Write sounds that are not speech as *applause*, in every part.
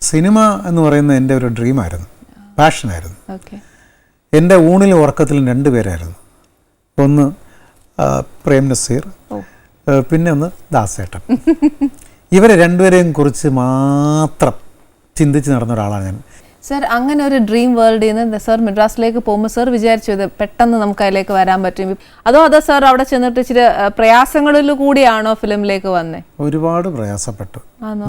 Cinema എന്ന് പറയുന്നത് എന്റെ ഒരു ഡ്രീമായിരുന്നു. പാഷനായിരുന്നു. എന്റെ ഊണിലും ഉറക്കത്തിലും രണ്ട് പേരായിരുന്നു. ഒന്ന് പ്രേം നസീർ പിന്നെ ഒന്ന് ദാസേട്ടൻ. ഇവരെ രണ്ടുപേരെയും കുറിച്ച് മാത്രം ചിന്തിച്ച് നടന്ന ഒരാളാണ് ഞാൻ. സർ അങ്ങനെ ഒരു ഡ്രീം വേൾഡിൽ നിന്ന് സർ മദ്രാസിലേക്ക് പോകുമ്പോൾ സർ വിചാരിച്ചു ഇത് പെട്ടെന്ന് നമുക്ക് അതിലേക്ക് വരാൻ പറ്റും. അതോ അതോ സർ അവിടെ ചെന്നിട്ട് ഇച്ചിരി പ്രയാസങ്ങളിൽ കൂടിയാണോ ഫിലിമിലേക്ക് വന്നേ? ഒരുപാട് പ്രയാസപ്പെട്ടു.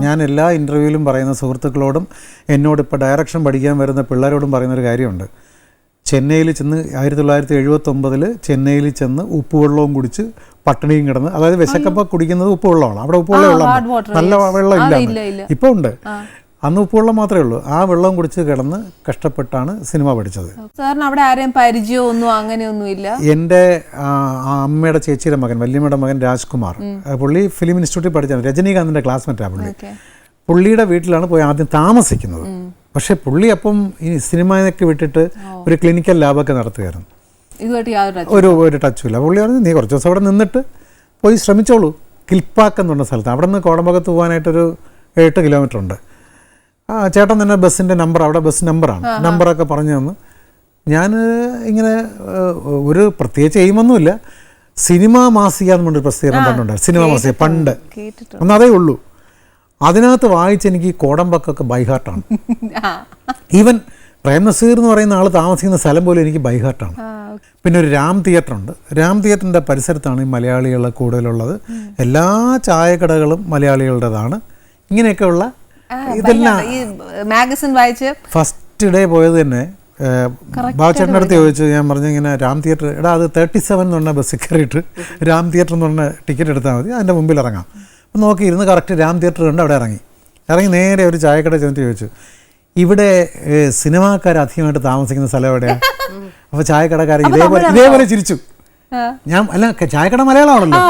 ഞാൻ എല്ലാ ഇന്റർവ്യൂവിലും പറയുന്ന സുഹൃത്തുക്കളോടും എന്നോട് ഇപ്പോൾ ഡയറക്ഷൻ പഠിക്കാൻ വരുന്ന പിള്ളേരോടും പറയുന്ന ഒരു കാര്യമുണ്ട്. ചെന്നൈയിൽ ചെന്ന് ആയിരത്തി തൊള്ളായിരത്തി എഴുപത്തൊമ്പതിൽ ചെന്നൈയിൽ ചെന്ന് ഉപ്പുവെള്ളവും കുടിച്ച് പട്ടിണിയും കിടന്ന് അതായത് വിശക്കപ്പം കുടിക്കുന്നത് ഉപ്പുവെള്ളമാണ് അവിടെ ഉപ്പുവെള്ളം നല്ല വെള്ളം ഇല്ല. ഇപ്പോൾ ഉണ്ട്. അന്ന് ഉപ്പുവെള്ളം മാത്രമേ ഉള്ളൂ. ആ വെള്ളം കുടിച്ച് കിടന്ന് കഷ്ടപ്പെട്ടാണ് സിനിമ പഠിച്ചത്. സാറിന് അവിടെ ആരെയും പരിചയമോ ഒന്നും അങ്ങനെയൊന്നും ഇല്ല എന്റെ അമ്മയുടെ ചേച്ചിയുടെ മകൻ വല്യമ്മയുടെ മകൻ രാജ്കുമാർ. പുള്ളി ഫിലിം ഇൻസ്റ്റിറ്റ്യൂട്ടിൽ പഠിച്ചത് രജനീകാന്തിന്റെ ക്ലാസ്മേറ്റാണ് പുള്ളി. പുള്ളിയുടെ വീട്ടിലാണ് പോയി ആദ്യം താമസിക്കുന്നത്. പക്ഷേ പുള്ളി അപ്പം ഈ സിനിമയൊക്കെ വിട്ടിട്ട് ഒരു ക്ലിനിക്കൽ ലാബൊക്കെ നടത്തുകയായിരുന്നു. ഒരു ഒരു ടച്ചുമില്ല പുള്ളി പറഞ്ഞു നീ കുറച്ച് ദിവസം അവിടെ നിന്നിട്ട് പോയി ശ്രമിച്ചോളൂ. കിൽപ്പാക്ക് എന്ന് പറഞ്ഞ സ്ഥലത്ത്. അവിടെ നിന്ന് കോടമ്പകത്ത് പോകാനായിട്ടൊരു എട്ട് കിലോമീറ്റർ ഉണ്ട് ആ ചേട്ടൻ തന്നെ ബസ്സിന്റെ നമ്പർ അവിടെ ബസ് നമ്പറാണ് നമ്പറൊക്കെ പറഞ്ഞു തന്നു. ഞാൻ ഇങ്ങനെ ഒരു പ്രത്യേകിച്ച് എയിമൊന്നുമില്ല. സിനിമ മാസിക എന്ന് പറഞ്ഞൊരു പ്രസിദ്ധീകരണം പണ്ടുണ്ടായിരുന്നു സിനിമ മാസിക പണ്ട്. അന്ന് അതേ ഉള്ളൂ. അതിനകത്ത് വായിച്ച് എനിക്ക് ഈ കോടമ്പക്കൊക്കെ ബൈഹാർട്ടാണ്. *laughs* ഈവൻ പ്രേം നസീർ എന്ന് പറയുന്ന ആൾ താമസിക്കുന്ന സ്ഥലം പോലും എനിക്ക് ബൈഹാർട്ടാണ്. പിന്നെ ഒരു രാം തിയേറ്റർ ഉണ്ട്. രാം തിയേറ്ററിന്റെ പരിസരത്താണ് ഈ മലയാളികൾ കൂടുതലുള്ളത്. എല്ലാ ചായക്കടകളും മലയാളികളുടേതാണ്. ഇങ്ങനെയൊക്കെയുള്ള ഇതെല്ലാം ഈ മാഗസിൻ വായിച്ച് ഫസ്റ്റ് ഡേ പോയത് തന്നെ ബാബുചേട്ടന്റെ അടുത്ത് ചോദിച്ചു ഞാൻ പറഞ്ഞു ഇങ്ങനെ രാം തിയേറ്റർ എടാ അത് തേർട്ടി സെവൻ എന്ന് പറഞ്ഞ ബസ്സിൽ കയറിയിട്ട് രാം തിയേറ്റർ എന്ന് പറഞ്ഞ ടിക്കറ്റ് എടുത്താൽ മതി അതിന്റെ മുമ്പിൽ ഇറങ്ങാം. അപ്പം നോക്കി ഇരുന്ന് കറക്റ്റ് രാം തിയേറ്റർ ഉണ്ട് അവിടെ ഇറങ്ങി. ഇറങ്ങി നേരെ ഒരു ചായക്കട ചെന്നിട്ട് ചോദിച്ചു ഇവിടെ സിനിമാക്കാർ അധികമായിട്ട് താമസിക്കുന്ന സ്ഥലം എവിടെയാണ് *laughs* അപ്പോൾ ചായക്കടക്കാരൻ ഇതേപോലെ ഇതേപോലെ ചിരിച്ചു. ഞാൻ അല്ല ചായക്കട മലയാളമാണല്ലോ.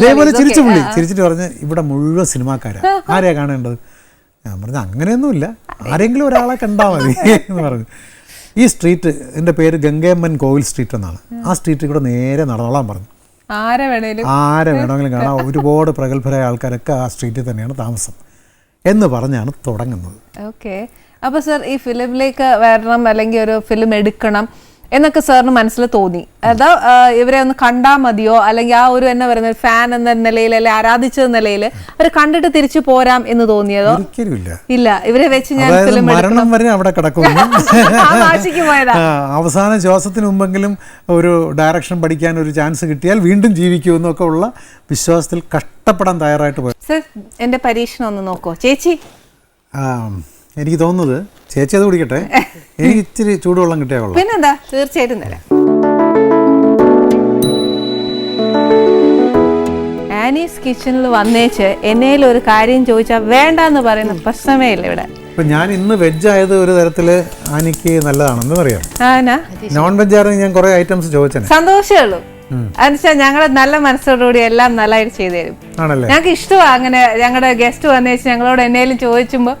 ഇതേപോലെ ചിരിച്ചു പുള്ളി. ചിരിച്ചിട്ട് പറഞ്ഞ് ഇവിടെ മുഴുവൻ സിനിമാക്കാരാണ് ആരെയാണ് കാണേണ്ടത്? ഞാൻ പറഞ്ഞു അങ്ങനെയൊന്നുമില്ല. ആരെങ്കിലും ഒരാളെ കണ്ടാൽ മതി. എന്ന് പറഞ്ഞു. ഈ സ്ട്രീറ്റ് എന്റെ പേര് ഗംഗയമ്മൻ കോവിൽ സ്ട്രീറ്റ് എന്നാണ്. ആ സ്ട്രീറ്റിൽ കൂടെ നേരെ നടന്നോളാൻ പറഞ്ഞു. ആരെ വേണമെങ്കിലും കാണാം. ഒരുപാട് പ്രഗത്ഭരായ ആൾക്കാരൊക്കെ ആ സ്ട്രീറ്റിൽ തന്നെയാണ് താമസം എന്ന് പറഞ്ഞാണ് തുടങ്ങുന്നത്. ഓക്കെ. അപ്പോൾ സർ ഈ ഫിലിമിലേക്ക് വരണം അല്ലെങ്കിൽ ഒരു ഫിലിം എടുക്കണം എന്നൊക്കെ സാറിന് മനസ്സിൽ തോന്നി. അതോ ഇവരെ ഒന്ന് കണ്ടാ മതിയോ? അല്ലെങ്കിൽ ആ ഒരു എന്നെ പറയുന്ന ഫാൻ എന്ന നിലയിൽ അല്ലെ ആരാധിച്ച നിലയിൽ അവർ കണ്ടിട്ട് തിരിച്ചു പോരാം എന്ന് തോന്നിയതോ? ഇല്ല. ഇവരെ വെച്ച് ഞാൻ മരണം വരെ അവിടെ കിടക്കുന്നു. *laughs* അവസാന ശ്വാസത്തിന് മുമ്പെങ്കിലും ഒരു ഡയറക്ഷൻ പഠിക്കാൻ ഒരു ചാൻസ് കിട്ടിയാൽ വീണ്ടും ജീവിക്കുമെന്നൊക്കെ ഉള്ള വിശ്വാസത്തിൽ കഷ്ടപ്പെടാൻ തയ്യാറായിട്ട് പോയി. സർ എന്റെ പരീക്ഷണം ഒന്ന് നോക്കോ. ചേച്ചി? എനിക്ക് തോന്നുന്നത് ചേച്ചി അത് കുടിക്കട്ടെ. *laughs* എനിക്ക് ഇച്ചിരി ചൂടുവെള്ളം കിട്ടിയാൽ കൊള്ളാം പിന്നെന്താ? തീർച്ചയായിട്ടും തരാം. ആനീസ് കിച്ചണിൽ വന്നേച്ച് എന്നേൽ ഒരു കാര്യം ചോദിച്ചാൽ വേണ്ട എന്ന് പറയുന്ന പ്രശ്നമേ ഇല്ല ഇവിടെ. ഇപ്പൊ ഞാൻ ഇന്ന് വെജ് ആയത് ഒരു തരത്തിൽ ആനിക്ക് നല്ലതാണെന്ന് അറിയാം നോൺ വെജ് ആയിരുന്നു ഞാൻ കുറേ ഐറ്റംസ് ചോദിച്ചനെ. സന്തോഷമേ ഉള്ളൂ. എന്നുവെച്ചാൽ ഞങ്ങളെ നല്ല മനസ്സോടുകൂടി എല്ലാം നല്ലതായിട്ട് ചെയ്തു തരും ഞങ്ങൾക്ക് ഇഷ്ടമാണ് അങ്ങനെ ഞങ്ങളുടെ ഗസ്റ്റ് വന്നേച്ച് ഞങ്ങളോട് എന്നേലും ചോദിച്ചുമ്പോൾ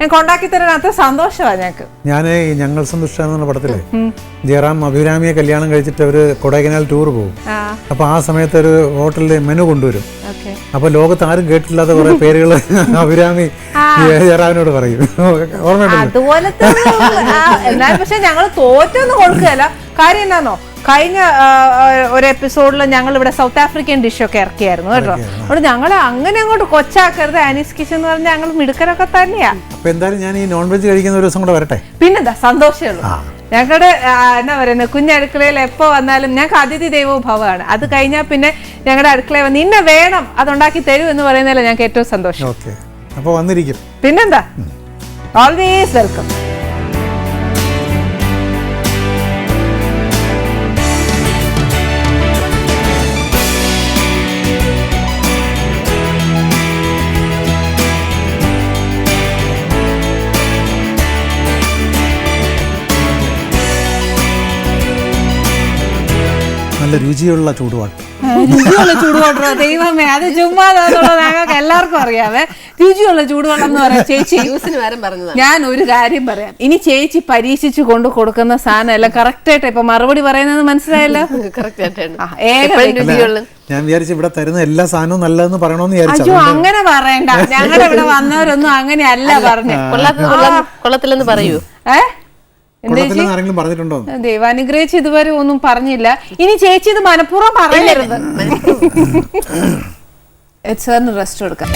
ഞങ്ങൾക്ക് ഉണ്ടാക്കി തരാൻ അത്ര സന്തോഷമാണ് ഞങ്ങൾക്ക് ഞാൻ ഞങ്ങൾ സന്തുഷ്ട എന്നുള്ള പടത്തിലെ ജയറാം അഭിരാമിയെ കല്യാണം കഴിച്ചിട്ട് അവർ കൊടൈക്കനാൽ ടൂർ പോകും. അപ്പൊ ആ സമയത്ത് ഒരു ഹോട്ടലിൽ മെനു കൊണ്ടുവരും. അപ്പൊ ലോകത്ത് ആരും കേട്ടില്ലാത്ത കുറെ പേരുകൾ *laughs* അഭിരാമി ജയറാമിനോട് പറയും. ആ, എന്നാൽ പക്ഷെ ഞങ്ങൾ തോറ്റൊന്നും കൊടുക്കുകയല്ല. കാര്യം എന്താണോ കഴിഞ്ഞ ഒരു എപ്പിസോഡിൽ ഞങ്ങൾ ഇവിടെ സൗത്ത് ആഫ്രിക്കൻ ഡിഷ് ഒക്കെ ഇറക്കിയായിരുന്നു കേട്ടോ. അവിടെ ഞങ്ങൾ അങ്ങനെ അങ്ങോട്ട് കൊച്ചാക്കരുത്. ആനീസ് കിച്ചൻ എന്ന് പറഞ്ഞാൽ ഞങ്ങൾ മിടുക്കരൊക്കെ തന്നെയാ. അപ്പോൾ എന്തായാലും ഞാൻ ഈ നോൺ വെജ് കഴിക്കുന്ന ഒരു ദിവസം കൂടെ വരട്ടെ? പിന്നെന്താ? സന്തോഷമേ ഉള്ളൂ. ഞങ്ങളുടെ എന്താ എന്നാ പറയുന്നത് കുഞ്ഞടുക്കളയിൽ എപ്പോൾ വന്നാലും ഞങ്ങൾക്ക് അതിഥി ദൈവവും ഭവമാണ് അത് കഴിഞ്ഞാൽ പിന്നെ ഞങ്ങളുടെ അടുക്കളയിൽ വന്ന് ഇന്ന വേണം അതുണ്ടാക്കി തരൂ എന്ന് പറയുന്നതിൽ ഞങ്ങൾക്ക് ഏറ്റവും സന്തോഷം. ഓക്കെ. അപ്പോൾ വന്നിരിക്കും. പിന്നെന്താ? ഓൾവേസ് വെൽക്കം നല്ല രുചിയുള്ള ചൂടുപാട്ട് രുചിയുള്ള ചൂടുകൊണ്ടോ. ദൈവമേ അത് ചുമ്മാതാന്നുള്ളത് ഞങ്ങൾക്ക് എല്ലാവർക്കും അറിയാവേ. രുചിയുള്ള ചൂടുവെള്ളം എന്ന് പറയാം ചേച്ചി. ജ്യൂസിന് വരം പറഞ്ഞതാണ് ഞാൻ ഒരു കാര്യം പറയാം. ഇനി ചേച്ചി പരീക്ഷിച്ചു കൊണ്ട് കൊടുക്കുന്ന സാധനം എല്ലാം കറക്റ്റ് ആയിട്ട് ഇപ്പൊ മറുപടി പറയുന്നത് മനസ്സിലായല്ലോ? കറക്റ്റ് ആയിട്ടാണ്. ആ, ഏക എപ്പോഴും വ്യക്തി. രുചിയുള്ള ഞാൻ വിചാരിച്ചു ഇവിടെ തരുന്ന എല്ലാ സാധനവും നല്ലതെന്ന് പറയണമെന്ന് വിചാരിച്ചു അയ്യോ അങ്ങനെ പറയണ്ട. ഞങ്ങളുടെ ഇവിടെ വന്നവരൊന്നും അങ്ങനെയല്ല പറഞ്ഞു. കൊള്ളാത്തത് കൊള്ളാം- കൊള്ളത്തില്ലെന്ന് പറയൂ. ഏ? ദൈവാനുഗ്രഹിച്ച് ഇതുവരെ ഒന്നും പറഞ്ഞില്ല. ഇനി ചേച്ചി ഇത് മനഃപൂർവം പറയരുത്. സാറിന് റെസ്റ്റ് കൊടുക്കാം